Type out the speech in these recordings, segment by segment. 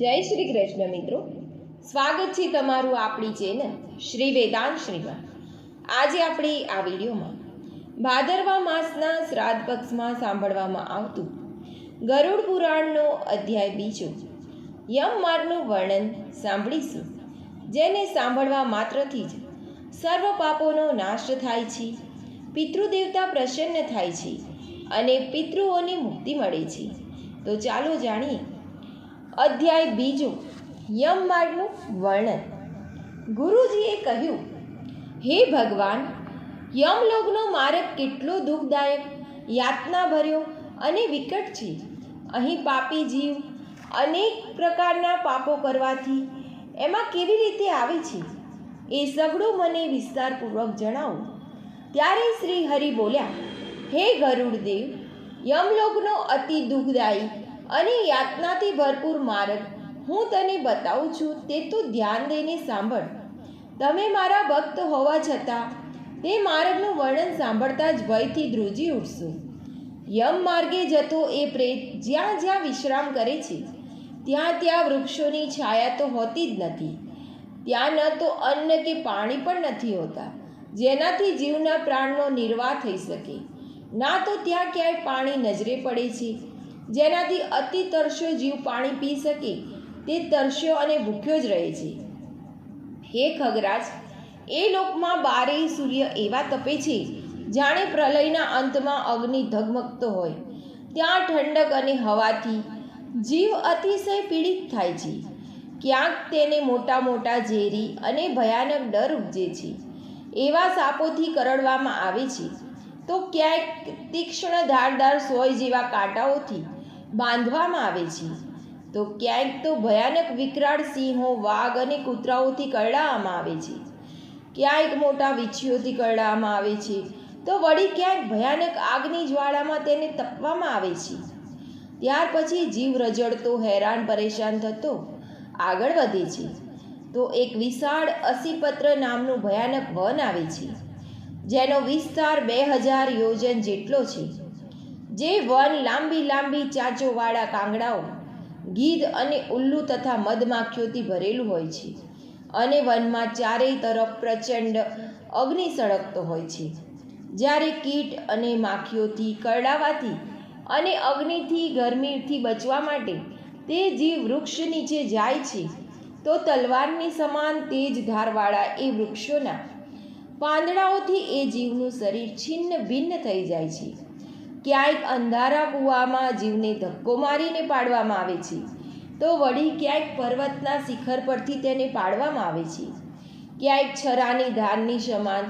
જય શ્રી કૃષ્ણ મિત્રો. સ્વાગત છે તમારું આપણી ચેનલ શ્રી વેદાંત શ્રીમાં. આજે આપણે આ વિડીયોમાં ભાદરવા માસના શ્રાદ્ધ પક્ષમાં સાંભળવામાં આવતું ગરુડ પુરાણનો અધ્યાય બીજો યમ માર્ગનું વર્ણન સાંભળીશું, જેને સાંભળવા માત્રથી જ સર્વ પાપોનો નાશ થાય છે, પિતૃદેવતા પ્રસન્ન થાય છે અને પિતૃઓની મુક્તિ મળે છે. તો ચાલો જાણીએ અધ્યાય બીજો, યમ માર્ગનું વર્ણન. ગુરુજીએ કહ્યું, હે ભગવાન, યમલોકનો માર્ગ કેટલો દુઃખદાયક, યાતનાભર્યો અને વિકટ છે. અહીં પાપી જીવ અનેક પ્રકારના પાપો કરવાથી એમાં કેવી રીતે આવે છે? એ સગડું મને વિસ્તારપૂર્વક જણાવો. ત્યારે શ્રી હરિ બોલ્યા, હે ગરુડદેવ, યમલોકનો અતિ દુઃખદાયી અને યાતનાથી ભરપૂર માર્ગ. હું તને બતાવું છું, તે તો ધ્યાન દઈને સાંભળ. તમે મારા ભક્ત હોવા છતાં, તે માર્ગનું વર્ણન સાંભળતા જ ભયથી ધ્રુજી ઉઠશો. યમ માર્ગે જતો એ પ્રેત જ્યાં જ્યાં વિશ્રામ કરે છે, ત્યાં ત્યાં વૃક્ષોની છાયા તો હોતી જ નથી. ત્યાં ન તો અન્ન કે પાણી પણ નથી હોતા, જેનાથી જીવના પ્રાણનો નિર્વાહ થઈ શકે. ના તો ત્યાં ક્યાંય પાણી નજરે પડે છે જેનાથી અતિ તરસ્યો જીવ પાણી પી શકે, તે તરસ્યો અને ભૂખ્યો જ રહે છે. હે ખગરાજ, એ લોકમાં બારેય સૂર્ય એવા તપે છે, જાણે પ્રલયના અંતમાં અગ્નિ ધગમગતો હોય. ત્યાં ઠંડક અને હવાથી જીવ અતિશય પીડિત થાય છે. ક્યાંક તેને મોટા મોટા ઝેરી અને ભયાનક ડર ઉપજે છે. એવા સાપોથી કરડવામાં આવે છે. તો ક્યાંક તીક્ષ્ણ ધારદાર સોય જેવા કાંટાઓથી બાંધવામાં આવે છે. તો ક્યાંક તો ભયાનક વિકરાળ સિંહો, વાઘ અને કૂતરાઓથી કરડાવવામાં આવે છે. ક્યાંક મોટા વીછીઓથી કરડાવવામાં આવે છે. તો વળી ક્યાંક ભયાનક આગની જ્વાળામાં તેને તપવામાં આવે છે. ત્યાર પછી જીવ રજડતો, હેરાન, પરેશાન થતો આગળ વધે છે. તો એક વિશાળ અસીપત્ર નામનું ભયાનક વન આવે છે, જેનો વિસ્તાર બે હજાર યોજન જેટલો છે. જે વન લાંબી લાંબી ચાંચોવાળા કાંગડાઓ, ગીધ અને ઉલ્લુ તથા મધમાખીઓથી ભરેલું હોય છે અને વનમાં ચારેય તરફ પ્રચંડ અગ્નિ સળગતો હોય છે. જ્યારે કીટ અને માખીઓથી કરડાવાથી અને અગ્નિથી ગરમીથી બચવા માટે તે જીવ વૃક્ષ નીચે જાય છે, તો તલવારની સમાન તેજ ધારવાળા એ વૃક્ષોના પાંદડાઓથી એ જીવનું શરીર છિન્ન ભિન્ન થઈ જાય છે. ક્યાંક અંધારા કૂવામાં જીવને ધક્કો મારીને પાડવામાં આવે છે. તો વળી ક્યાંક પર્વતના શિખર પરથી તેને પાડવામાં આવે છે. ક્યાંક છરાની ધારની સમાન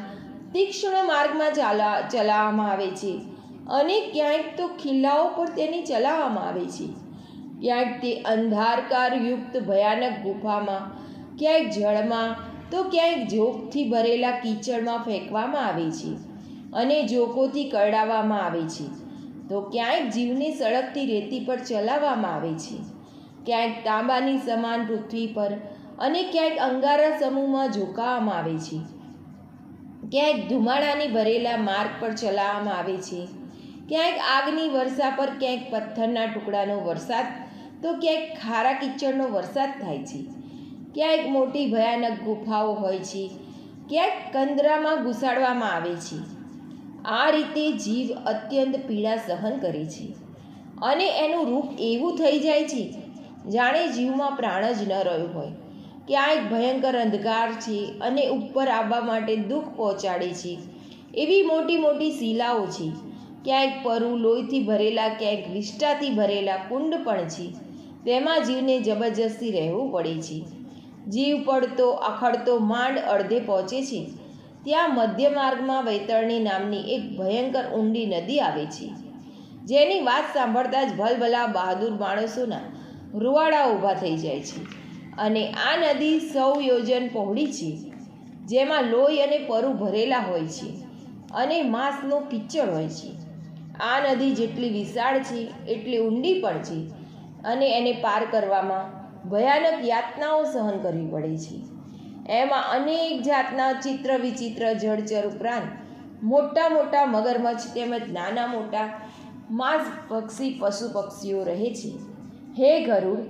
તીક્ષ્ણ માર્ગમાં ચાલા, ચલાવવામાં આવે છે અને ક્યાંક તો ખિલ્લાઓ પર તેને ચલાવવામાં આવે છે. ક્યાંક તે અંધારકારયુક્ત ભયાનક ગુફામાં, ક્યાંક જળમાં, તો ક્યાંક જોગથી ભરેલા કીચડમાં ફેંકવામાં આવે છે. અને જોકોથી કરડાવવામાં આવે છે. તો ક્યાંક જીવને સળગતી રેતી પર ચલાવવામાં આવે છે. ક્યાંક તાંબાની સમાન પૃથ્વી પર અને ક્યાંક અંગારા સમૂહમાં ઝોકાવવામાં આવે છે. ક્યાંક ધુમાડાની ભરેલા માર્ગ પર ચલાવવામાં આવે છે. ક્યાંક આગની વર્ષા પર ક્યાંક પથ્થરના ટુકડાનો વરસાદ, તો ક્યાંક ખારા કિચડનો વરસાદ થાય છે. ક્યાંક મોટી ભયાનક ગુફાઓ હોય છે. ક્યાંક કંદરામાં ઘુસાડવામાં આવે છે. આ રીતે જીવ અત્યંત પીડા સહન કરે છે. અને એનું રૂપ એવું થઈ જાય છે, જાણે જીવમાં પ્રાણ જ ન રહ્યો હોય. ક્યાંક ભયંકર અંધકાર છે અને ઉપર આવવા માટે દુઃખ પહોંચાડે છે. એવી મોટી મોટી શિલાઓ છે. ક્યાંક પરુ લોહીથી ભરેલા, ક્યાંક વિષ્ટાથી ભરેલા કુંડ પણ છે. તેમાં જીવને જબરજસ્તી રહેવું પડે છે. જીવ પડતો, અખડતો માંડ અડધે પહોંચે છે. ત્યાં મધ્ય માર્ગમાં વૈતરણી નામની એક ભયંકર ઊંડી નદી આવે છે. જેની વાત સાંભળતા જ ભલભલા બહાદુર માણસોના રૂવાડા ઊભા થઈ જાય છે અને આ નદી સૌ યોજન પહોળી છે. જેમાં લોહી અને પરુ ભરેલા હોય છે અને માંસનો કિચડ હોય છે. આ નદી જેટલી વિશાળ છે, એટલી ઊંડી પણ છે અને એને પાર કરવામાં ભયાનક યાતનાઓ સહન કરવી પડે છે. એમાં અનેક જાતના ચિત્ર વિચિત્ર જળચર ઉપરાંત મોટા મોટા મગરમચ્છ તેમજ નાના મોટા માંસ પક્ષી પશુ પક્ષીઓ રહે છે. હે ગરુડ,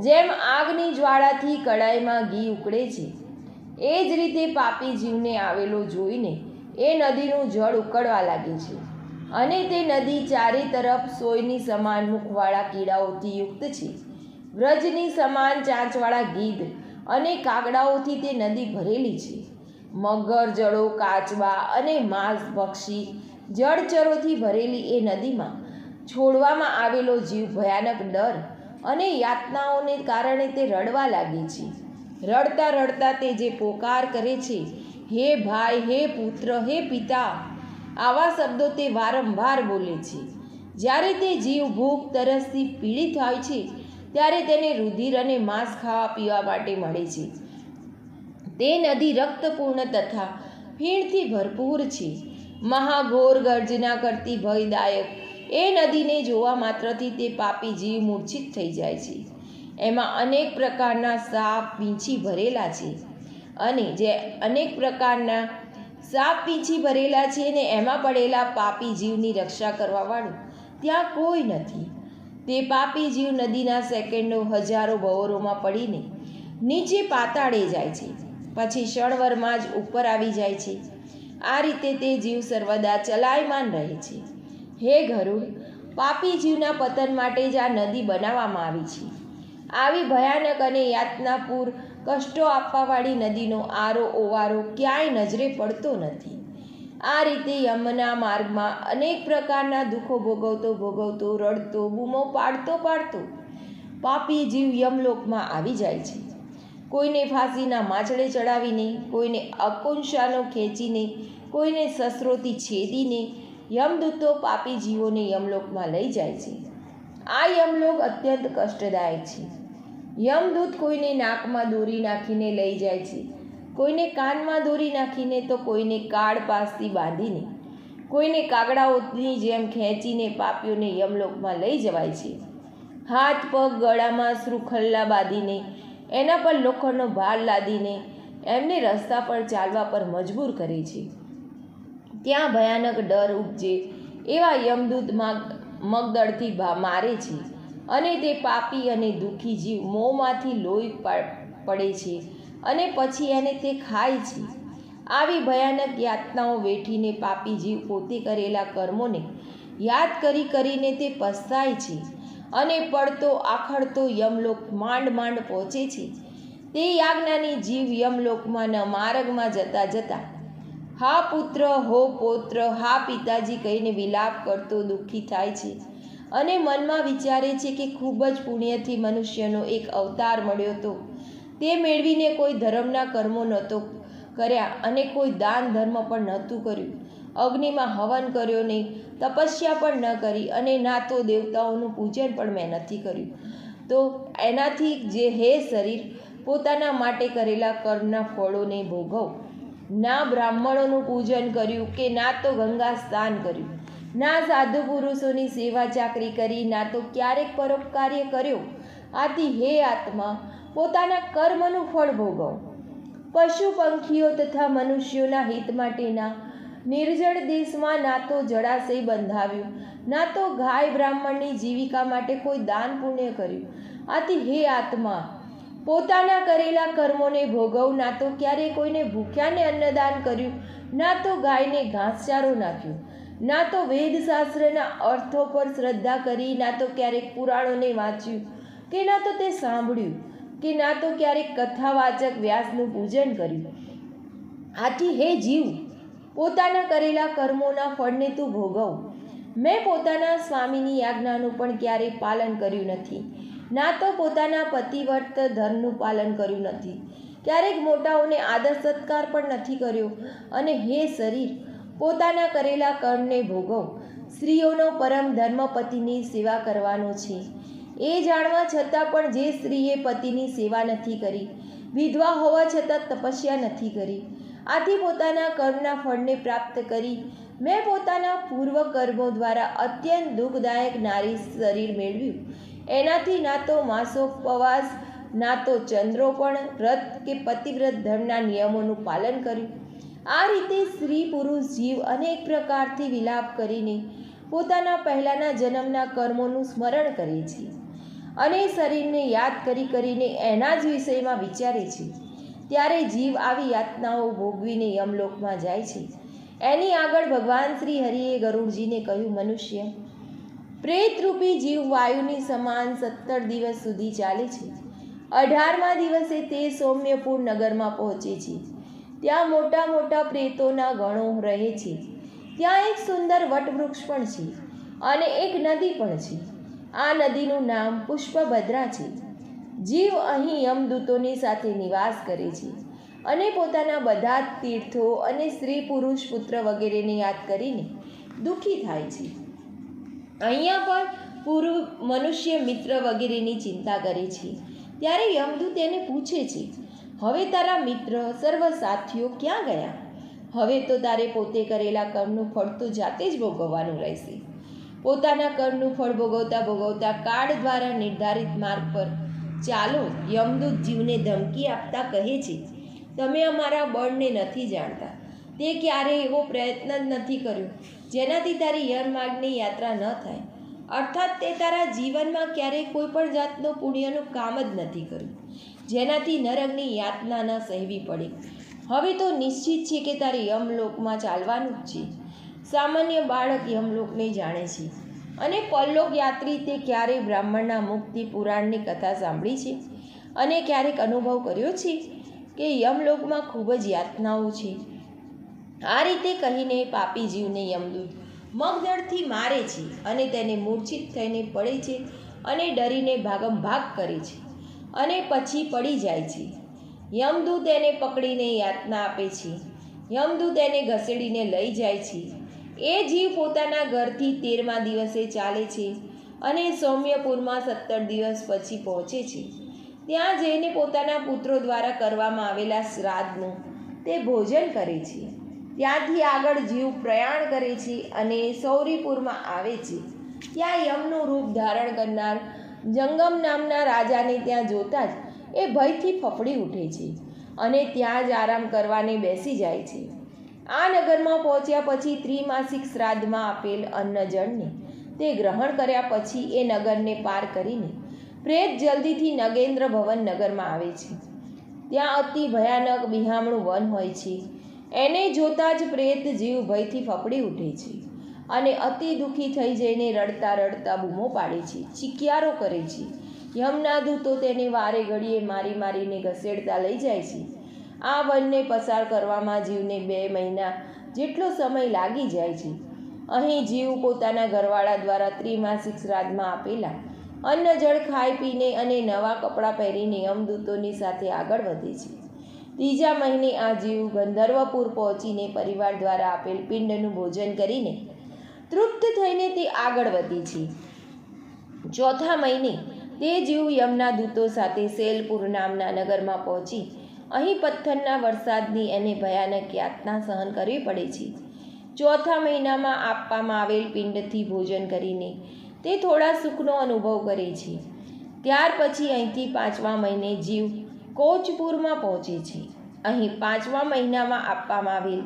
જેમ આગની જ્વાળાથી કડાઈમાં ઘી ઉકળે છે, એ જ રીતે પાપી જીવને આવેલો જોઈને એ નદીનું જળ ઉકળવા લાગે છે અને તે નદી ચારે તરફ સોયની સમાન મુખવાળા કીડાઓથી યુક્ત છે. વ્રજની સમાન ચાંચવાળા ગીધ અને કાગડાઓથી તે નદી ભરેલી છે. મગર જળો કાચબા અને માંસ પક્ષી જળચરોથી ભરેલી એ નદીમાં છોડવામાં આવેલો જીવ ભયાનક ડર અને યાતનાઓને કારણે તે રડવા લાગે છે. રડતા રડતા તે જે પોકાર કરે છે, હે ભાઈ, હે પુત્ર, હે પિતા, આવા શબ્દો તે વારંવાર બોલે છે. જ્યારે તે જીવ ભૂખ, તરસથી પીડિત હોય છે ત્યારે તેને રુધિર અને માંસ ખાવા પીવા માટે મળે છે. તે નદી રક્તપૂર્ણ તથા ફીણથી ભરપૂર છે. મહાઘોર ગર્જના કરતી ભયદાયક એ નદીને જોવા માત્રથી તે પાપી જીવ મૂર્છિત થઈ જાય છે. એમાં અનેક પ્રકારના સાપ વીંછી ભરેલા છે અને જે અનેક પ્રકારના સાપ વીંછી ભરેલા છે ને એમાં પડેલા પાપી જીવની રક્ષા કરવાવાળું ત્યાં કોઈ નથી. તે પાપી જીવ નદીના સેકન્ડો હજારો બહોરોમાં પડીને નીચે પાતાળે જાય છે. પછી ક્ષણવરમાં જ ઉપર આવી જાય છે. આ રીતે તે જીવ સર્વદા ચલાયમાન રહે છે. હે ગરુડ, પાપી જીવના પતન માટે જ આ નદી બનાવવામાં આવી છે. આવી ભયાનક અને યાતનાપૂર કષ્ટો આપવાવાળી નદીનો આરો ઓવારો ક્યાંય નજરે પડતો નથી. આ રીતે યમના માર્ગમાં અનેક પ્રકારના દુઃખો ભોગવતો ભોગવતો, રડતો, બૂમો પાડતો પાડતો પાપી જીવ યમલોકમાં આવી જાય છે. કોઈને ફાંસીના માછડે ચડાવીને, કોઈને અકુંશાનો ખેંચીને, કોઈને શસ્ત્રોથી છેદીને યમદૂતો પાપી જીવોને યમલોકમાં લઈ જાય છે. આ યમલોક અત્યંત કષ્ટદાયક છે. યમદૂત કોઈને નાકમાં દોરી નાખીને લઈ જાય છે. કોઈને કાનમાં દોરી નાખીને તો કોઈને કાળ પાસથી બાંધીને. કોઈને કાગડાઓની જેમ ખેંચીને પાપીઓને યમલોકમાં લઈ જવાય છે. હાથ, પગ, ગળામાં શ્રુખલ્લા બાંધીને, એના પર લોખંડનો ભાર લાદીને એમને રસ્તા પર ચાલવા પર મજબૂર કરે છે. ત્યાં ભયાનક ડર ઉપજે એવા યમદૂતમાં મગદળથી મારે છે અને તે પાપી અને દુઃખી જીવ મોંમાંથી લોહી પડે છે. અને પછી એને તે ખાય છે આવી ભયાનક યાતનાઓ વેઠીને પાપી જીવ પોતે કરેલા કર્મોને યાદ કરી કરીને તે પસ્તાય છે અને પડતો, આખડતો યમલોક માંડ માંડ પહોંચે છે. તે યાજ્ઞાની જીવ યમલોકમાં માર્ગમાં જતા જતા, હા પુત્ર, હો પૌત્ર, હા પિતાજી કહીને વિલાપ કરતો દુઃખી થાય છે અને મનમાં વિચારે છે કે ખૂબ જ પુણ્યથી મનુષ્યનો એક અવતાર મળ્યો હતો તે મેળવીને કોઈ ધર્મના કર્મો નહોતો કર્યા અને કોઈ દાન ધર્મ પણ નહોતું કર્યું. અગ્નિમાં હવન કર્યો નહીં, તપસ્યા પણ ન કરી અને ના તો દેવતાઓનું પૂજન પણ મેં નથી કર્યું. તો એનાથી જે હે શરીર, પોતાના માટે કરેલા કર્મના ફળોને ભોગવ. ના બ્રાહ્મણોનું પૂજન કર્યું કે ના તો ગંગા સ્નાન કર્યું. ના સાધુ પુરુષોની સેવા ચાકરી કરી, ના તો ક્યારેક પરોપકાર્ય કર્યો. આથી હે આત્મા પોતાના કર્મનું ફળ ભોગવ. પશુ પંખીઓ તથા મનુષ્યોના હિત માટેના નિર્જળ દેશમાં ના તો જળાશય બંધાવ્યું, ના તો ગાય બ્રાહ્મણની જીવિકા માટે કોઈ દાન પુણ્ય કર્યું. આથી હે આત્મા, પોતાના કરેલા કર્મોને ભોગવ, ના તો ક્યારે કોઈને ભૂખ્યાને અન્નદાન કર્યું, ના તો ગાયને ઘાસચારો નાખ્યો, ના તો વેદશાસ્ત્રના અર્થો પર શ્રદ્ધા કરી, ના તો ક્યારેક પુરાણોને વાંચ્યું કે ના તો તે સાંભળ્યું. કે ના તો ક્યારેક કથાવાચક વ્યાસનું પૂજન કર્યું. આથી હે જીવ, પોતાના કરેલા કર્મોના ફળને તું ભોગવ. મેં પોતાના સ્વામીની આજ્ઞાનું પણ ક્યારેય પાલન કર્યું નથી. ના તો પોતાના પતિવર્ત ધર્મનું પાલન કર્યું નથી. ક્યારેક મોટાઓને આદર સત્કાર પણ નથી કર્યો. અને હે શરીર, પોતાના કરેલા કર્મને ભોગવ. સ્ત્રીઓનો પરમ ધર્મ પતિની સેવા કરવાનો છે. એ જાણવા છતાં પણ જે સ્ત્રીએ પતિની સેવા નથી કરી, વિધવા હોવા છતાં તપસ્યા નથી કરી, આથી પોતાના કર્મના ફળને પ્રાપ્ત કરી, મેં પોતાના પૂર્વ કર્મો દ્વારા અત્યંત દુઃખદાયક નારી શરીર મેળવ્યું. એનાથી ના તો માસોપવાસ ના તો ચંદ્રો પણ વ્રત કે પતિવ્રત ધર્મના નિયમોનું પાલન કર્યું. આ રીતે સ્ત્રી પુરુષ જીવ અનેક પ્રકારથી વિલાપ કરીને પોતાના પહેલાંના જન્મના કર્મોનું સ્મરણ કરે છે. અને શરીરને યાદ કરી કરીને એના જ વિષયમાં વિચારે છે. ત્યારે જીવ આવી યાતનાઓ ભોગવીને યમલોકમાં જાય છે. એની આગળ ભગવાન શ્રી હરિએ ગરુડજીને કહ્યું, મનુષ્ય, પ્રેતરૂપી જીવ વાયુની સમાન સત્તર દિવસ સુધી ચાલે છે. અઢારમા દિવસે તે સૌમ્યપુર નગરમાં પહોંચે છે. ત્યાં મોટા મોટા પ્રેતોના ગણો રહે છે. ત્યાં એક સુંદર વટવૃક્ષ પણ છે અને એક નદી પણ છે. આ નદીનું નામ પુષ્પભદ્રા છે. જીવ અહીં યમદૂતોની સાથે નિવાસ કરે છે અને પોતાના બધા જ તીર્થો અને સ્ત્રી પુરુષ પુત્ર વગેરેને યાદ કરીને દુઃખી થાય છે. અહીંયા પણ પૂર્વ મનુષ્ય મિત્ર વગેરેની ચિંતા કરે છે. ત્યારે યમદૂત એને પૂછે છે, હવે તારા મિત્ર સર્વ સાથીઓ ક્યાં ગયા? હવે તો તારે પોતે કરેલા કર્મનું ફળ તો જાતે જ ભોગવવાનું રહેશે. પોતાના કર્મનું ફળ ભોગવતા ભોગવતા કાળ દ્વારા નિર્ધારિત માર્ગ પર ચાલો યમદૂત જીવને ધમકી આપતા કહે છે, તમે અમારા બળને નથી જાણતા. તે ક્યારેય એવો પ્રયત્ન જ નથી કર્યો, જેનાથી તારી યરમાર્ગની યાત્રા ન થાય. અર્થાત તે તારા જીવનમાં ક્યારેય કોઈ પણ જાતનું પુણ્યનું કામ જ નથી કર્યું, જેનાથી નરકની યાતના ન સહેવી પડે. હવે તો નિશ્ચિત છે કે તારે યમલોકમાં ચાલવાનું જ છે. સામાન્ય બાળક યમલોકને જાણે છે. અને પરલોક યાત્રી તે ક્યારેય બ્રાહ્મણના મુક્તિ પુરાણની કથા સાંભળી છે? અને ક્યારેક અનુભવ કર્યો છે કે યમલોકમાં ખૂબ જ યાતનાઓ છે? આ રીતે કહીને પાપી જીવને યમદૂત મગદળથી મારે છે અને તેને મૂર્છિત થઈને પડે છે અને ડરીને ભાગમ ભાગ કરે છે અને પછી પડી જાય છે. યમદૂત એને પકડીને યાતના આપે છે. યમદૂત એને ઘસેડીને લઈ જાય છે. એ જીવ પોતાના ઘરથી તેરમા દિવસે ચાલે છે અને સૌમ્યપુરમાં સત્તર દિવસ પછી પહોંચે છે. ત્યાં જઈને પોતાના પુત્રો દ્વારા કરવામાં આવેલા શ્રાદ્ધનું તે ભોજન કરે છે. ત્યાંથી આગળ જીવ પ્રયાણ કરે છે અને સૌરીપુરમાં આવે છે. ત્યાં યમનું રૂપ ધારણ કરનાર જંગમ નામના રાજાને ત્યાં જોતા જ એ ભયથી ફફડી ઉઠે છે અને ત્યાં જ આરામ કરવાને બેસી જાય છે. આ નગરમાં પહોંચ્યા પછી ત્રિમાસિક શ્રાદ્ધમાં આપેલ અન્નજળને તે ગ્રહણ કર્યા પછી એ નગરને પાર કરીને પ્રેત જલ્દીથી નગેન્દ્ર ભવન નગરમાં આવે છે. ત્યાં અતિ ભયાનક બિહામણું વન હોય છે. એને જોતાં જ પ્રેત જીવ ભયથી ફફડી ઉઠે છે અને અતિ દુઃખી થઈ જઈને રડતા રડતા બૂમો પાડે છે, ચિક્યારો કરે છે. યમના દૂતો તેને વારે ઘડીએ મારી મારીને ઘસેડતા લઈ જાય છે. આ વનને પસાર કરવામાં જીવને બે મહિના જેટલો સમય લાગી જાય છે. અહીં જીવ પોતાના ઘરવાળા દ્વારા ત્રિમાસિક શ્રાદ્ધમાં આપેલા અન્ન જળ ખાઈ પીને અને નવા કપડાં પહેરીને યમદૂતોની સાથે આગળ વધે છે. ત્રીજા મહિને આ જીવ ગંધર્વપુર પહોંચીને પરિવાર દ્વારા આપેલ પિંડનું ભોજન કરીને તૃપ્ત થઈને તે આગળ વધી છે. ચોથા મહિને તે જીવ યમના દૂતો સાથે સેલપુર નામના નગરમાં પહોંચી અહીં પથ્થરના વરસાદની એને ભયાનક યાતના સહન કરવી પડે છે. ચોથા મહિનામાં આપવામાં આવેલ પિંડથી ભોજન કરીને તે થોડા સુખનો અનુભવ કરે છે. ત્યાર પછી અહીંથી પાંચમા મહિને જીવ કોચપુરમાં પહોંચે છે. અહીં પાંચમા મહિનામાં આપવામાં આવેલ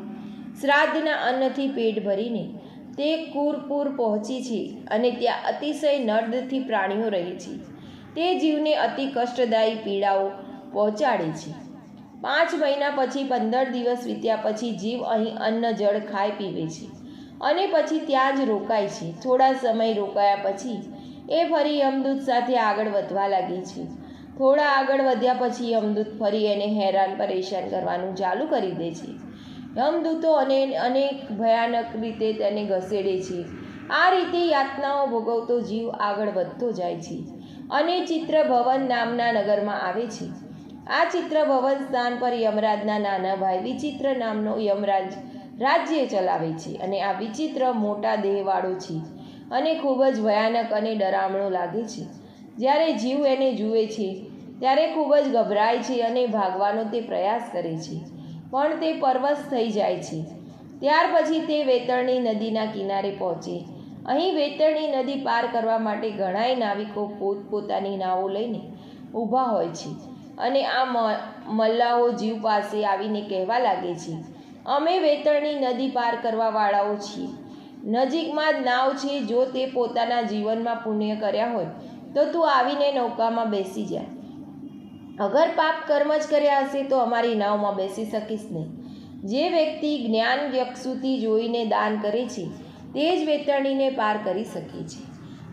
શ્રાદ્ધના અન્નથી પેટ ભરીને તે કુરપુર પહોંચી છે અને ત્યાં અતિશય નર્દથી પ્રાણીઓ રહે છે. તે જીવને અતિ કષ્ટદાયી પીડાઓ પહોંચાડે છે. પાંચ મહિના પછી પંદર દિવસ વીત્યા પછી જીવ અહીં અન્ન જળ ખાઈ પીવે છે અને પછી ત્યાં જ રોકાય છે. થોડા સમય રોકાયા પછી એ ફરી યમદૂત સાથે આગળ વધવા લાગે છે. થોડા આગળ વધ્યા પછી યમદૂત ફરી એને હેરાન પરેશાન કરવાનું ચાલુ કરી દે છે. યમદૂતો અને અનેક ભયાનક રીતે તેને ઘસેડે છે. આ રીતે યાતનાઓ ભોગવતો જીવ આગળ વધતો જાય છે અને ચિત્રભવન નામના નગરમાં આવે છે. આ ચિત્રભવન સ્થાન પર યમરાજના નાના ભાઈ વિચિત્ર નામનો યમરાજ રાજ્ય ચલાવે છે અને આ વિચિત્ર મોટા દેહવાળો છે અને ખૂબ જ ભયાનક અને ડરામણો લાગે છે. જ્યારે જીવ એને જુએ છે, ત્યારે ખૂબ જ ગભરાય છે અને ભાગવાનો તે પ્રયાસ કરે છે. પણ તે પરવશ થઈ જાય છે. ત્યાર પછી તે વેતરણી નદીના કિનારે પહોંચે. અહીં વેતરણી નદી પાર કરવા માટે ઘણાય નાવિકો પોતપોતાની નાવો લઈને ઊભા હોય છે. અને આ મલ્લાઓ જીવ પાસે આવીને કહેવા લાગે છે, અમે વેતરણી નદી પાર કરવાવાળાઓ છીએ. નજીકમાં જ નાવ છે, જો તે પોતાના જીવનમાં પુણ્ય કર્યા હોય, તો તું આવીને નૌકામાં બેસી જા. અગર પાપ કર્મ જ કર્યા હશે, તો અમારી નાવમાં બેસી શકીશ નહીં. જે વ્યક્તિ જ્ઞાન ચક્ષુથી જોઈને દાન કરે છે, તે જ વેતરણીને પાર કરી શકે છે.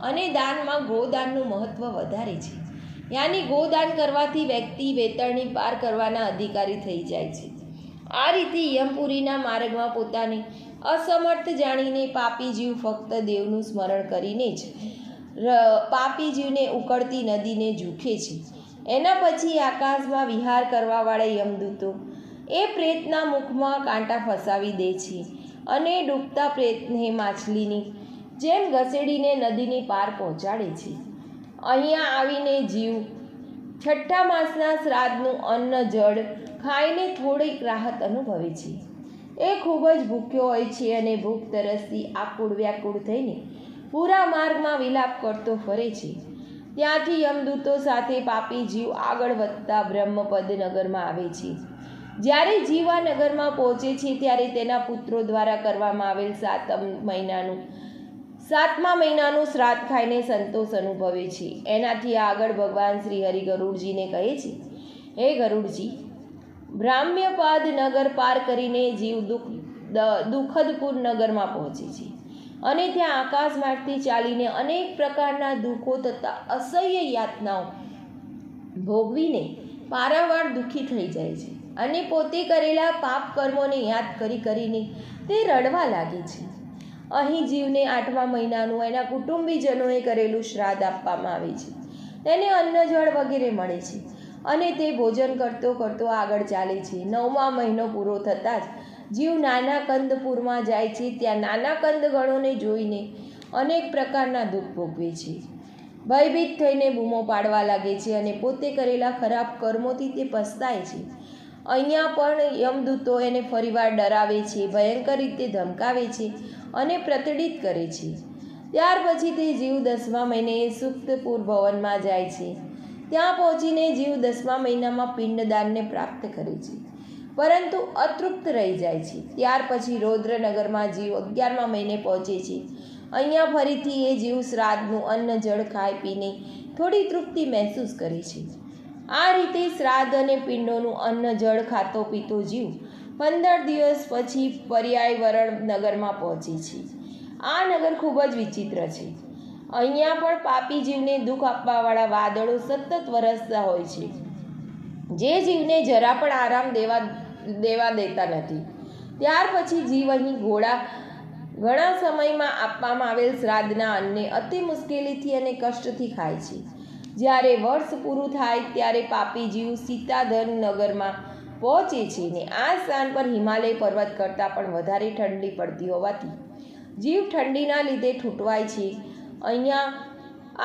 અને દાનમાં ગોદાનનું મહત્ત્વ વધારે છે. યાની ગોદાન કરવાથી વ્યક્તિ વેતરણી પાર કરવાના અધિકારી થઈ જાય છે. આ રીતે યમપુરીના માર્ગમાં પોતાને અસમર્થ જાણીને પાપી જીવ ફક્ત દેવનું સ્મરણ કરીને જ પાપી જીવને ઉકળતી નદીને ઝૂકે છે. એના પછી આકાશમાં વિહાર કરવાવાળા યમદૂતો એ પ્રેતના મુખમાં કાંટા ફસાવી દે છે અને ડૂબતા પ્રેતને માછલીની જેમ ઘસેડીને નદીની પાર પહોંચાડે છે. અહીંયા આવીને જીવ. છઠ્ઠા માસના શ્રાદ્ધનું અન્ન જળ ખાઈને થોડીક રાહત અનુભવે છે. એ ખૂબ જ ભૂખ્યો હોય છે અને ભૂખ તરસથી આકુળ વ્યાકુળ થઈને પૂરા માર્ગમાં વિલાપ કરતો ફરે છે. ત્યાંથી યમદૂતો સાથે પાપી જીવ આગળ વધતા બ્રહ્મપદ નગરમાં આવે છે. જ્યારે જીવા નગરમાં પહોંચે છે ત્યારે તેના પુત્રો દ્વારા કરવામાં આવેલ સાતમ મહિનાનું સાતમા મહિનાનું શ્રાદ્ધ ખાઈને સંતોષ અનુભવે છે. એનાથી આગળ ભગવાન શ્રી હરિ ગરુડજીને કહે છે, હે ગરુડજી, બ્રાહ્મ્યપાદ નગર પાર કરીને જીવ દુઃખ દુઃખદપુર નગરમાં પહોંચે છે. અને ત્યાં આકાશ માર્ગથી ચાલીને અનેક પ્રકારના દુઃખો તથા અસહ્ય યાતનાઓ ભોગવીને પારાવાર દુઃખી થઈ જાય છે. અને પોતે કરેલા પાપ કર્મોને યાદ કરી કરીને તે રડવા લાગે છે. અહીં જીવને આઠમા મહિનાનું એના કુટુંબીજનોએ કરેલું શ્રાદ્ધ આપવામાં આવે છે. તેને અન્ન જળ વગેરે મળે છે અને તે ભોજન કરતો કરતો આગળ ચાલે છે. નવમા મહિનો પૂરો થતાં જ જીવ નાના કંદપુરમાં જાય છે. ત્યાં નાના કંદગણોને જોઈને અનેક પ્રકારના દુઃખ ભોગવે છે. ભયભીત થઈને બૂમો પાડવા લાગે છે અને પોતે કરેલા ખરાબ કર્મોથી તે પસ્તાય છે. અહીંયા પણ યમદૂતો એને ફરીવાર ડરાવે છે, ભયંકર રીતે ધમકાવે છે અને પ્રતડિત કરે છે. ત્યાર પછી તે જીવ દસમા મહિને સુપ્તપુર ભવનમાં જાય છે. ત્યાં પહોંચીને જીવ દસમા મહિનામાં પિંડદાનને પ્રાપ્ત કરે છે. પરંતુ અતૃપ્ત રહી જાય છે. ત્યાર પછી રૌદ્રનગરમાં જીવ અગિયારમા મહિને પહોંચે છે. અહીંયા ફરીથી એ જીવ શ્રાદ્ધનું અન્ન, જળ ખાઈ પીને થોડી તૃપ્તિ મહેસૂસ કરે છે. આ રીતે શ્રાદ્ધ અને પિંડોનું અન્ન, જળ ખાતો પીતો જીવ પંદર દિવસ પછી પર્યાય વરણ નગરમાં પહોંચે છે. આ નગર ખૂબ જ વિચિત્ર છે. અહીંયા પણ પાપી જીવને દુઃખ આપવાવાળા વાદળો સતત વરસતા હોય છે. જે જીવને જરા પણ આરામ દેવા દેવા દેતા નથી. ત્યાર પછી જીવ અહીં ઘોડા, ઘણા સમયમાં આપવામાં આવેલ શ્રાદ્ધના અન્નને અતિ મુશ્કેલીથી અને કષ્ટથી ખાય છે. જ્યારે વર્ષ પૂરું થાય ત્યારે પાપી જીવ સીતાધન નગરમાં પહોંચે છે ને આ સ્થાન પર હિમાલય પર્વત કરતાં પણ વધારે ઠંડી પડતી હોવાથી જીવ ઠંડીના લીધે ઠૂંટવાય છે. અહીંયા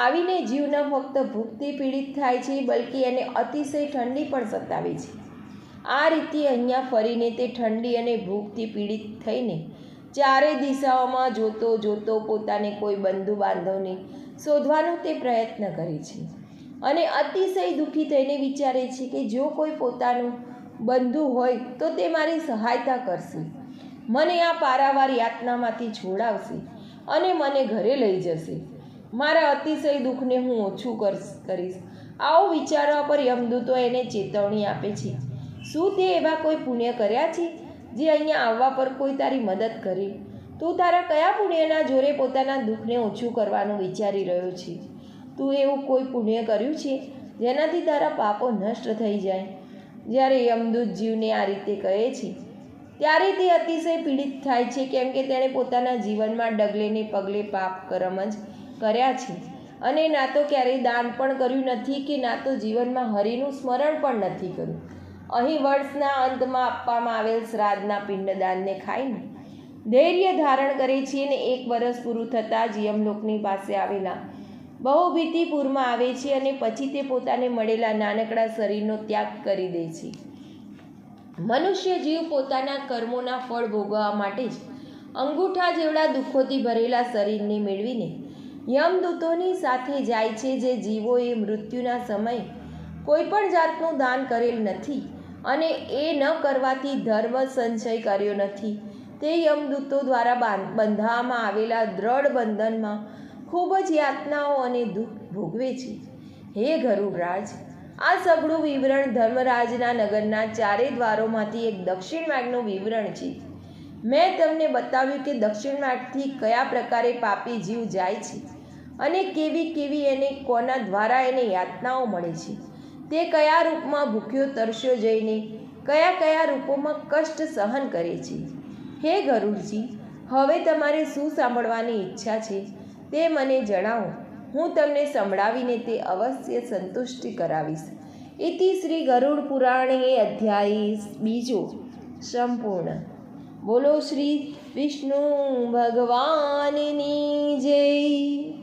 આવીને જીવન ફક્ત ભૂખથી પીડિત થાય છે, બલકી એને અતિશય ઠંડી પણ સતાવે છે. આ રીતે અહીંયા ફરીને તે ઠંડી અને ભૂખથી પીડિત થઈને ચારે દિશાઓમાં જોતો જોતો પોતાને કોઈ બંધુ બાંધવને શોધવાનો તે પ્રયત્ન કરે છે અને અતિશય દુઃખી થઈને વિચારે છે કે જો કોઈ પોતાનું બંધુ હોય તો તે મારી સહાયતા કરશે. મને આ પારાવાર યાતનામાંથી છોડાવશે અને મને ઘરે લઈ જશે. મારા અતિશય દુઃખને હું ઓછું કરશ- કરીશ. આવું વિચારવા પર યમદૂતો એને ચેતવણી આપે છે. શું તે એવા કોઈ પુણ્ય કર્યા છે, જે અહીંયા આવવા પર કોઈ તારી મદદ કરે? તું તારા કયા પુણ્યના જોરે પોતાના દુઃખને ઓછું કરવાનું વિચારી રહ્યો છે? તું એવું કોઈ પુણ્ય કર્યું છે, જેનાથી તારા પાપો નષ્ટ થઈ જાય? જ્યારે યમદૂત જીવને આ રીતે કહે છે, ત્યારે તે અતિશય પીડિત થાય છે, કેમ કે તેણે પોતાના જીવનમાં ડગલે ને પગલે પાપ કર્મ જ કર્યા છે. અને ના તો ક્યારેય દાન પણ કર્યું નથી કે ના તો જીવનમાં હરિનું સ્મરણ પણ નથી કર્યું. અહીં વર્ષના અંતમાં આપવામાં આવેલ શ્રાદ્ધના પિંડદાનને ખાઈને ધૈર્ય ધારણ કરે છે અને એક વર્ષ પૂરું થતાં જ યમલોકની પાસે આવેલા બહુભીતિપુરમાં આવે છે અને પછી તે પોતાને મળેલા નાનકડા શરીરનો ત્યાગ કરી દે છે. મનુષ્ય જીવ પોતાના કર્મોના ફળ ભોગવવા માટે જ અંગૂઠા જેવડા દુઃખોથી ભરેલા શરીરને મેળવીને યમદૂતોની સાથે જાય છે જે જીવોએ મૃત્યુના સમયે કોઈ પણ જાતનું દાન કરેલ નથી અને એ ન કરવાથી ધર્મ સંચય કર્યો નથી. તે યમદૂતો દ્વારા બાંધ- બંધાવવામાં આવેલા દ્રઢ બંધનમાં ખૂબ જ યાતનાઓ અને દુઃખ ભોગવે છે. હે ગરુડરાજ, આ સઘળું વિવરણ ધર્મરાજના નગરના ચારે દ્વારોમાંથી એક દક્ષિણ માર્ગનું વિવરણ છે. મેં તમને બતાવ્યું કે દક્ષિણ માર્ગથી કયા પ્રકારે પાપી જીવ જાય છે અને કેવી કેવી એને કોના દ્વારા એને યાતનાઓ મળે છે. તે કયા રૂપમાં ભૂખ્યો તરસ્યો જઈને કયા કયા રૂપોમાં કષ્ટ સહન કરે છે. હે ગરુડજી, હવે તમારે શું સાંભળવાની ઈચ્છા છે? તે મને જણાવો. હું તમને સંભળાવીને તે અવશ્ય સંતુષ્ટિ કરાવીશ. ઇતિ શ્રી ગરુડ પુરાણે અધ્યાય બીજો, સંપૂર્ણ. બોલો શ્રી વિષ્ણુ ભગવાનની જય.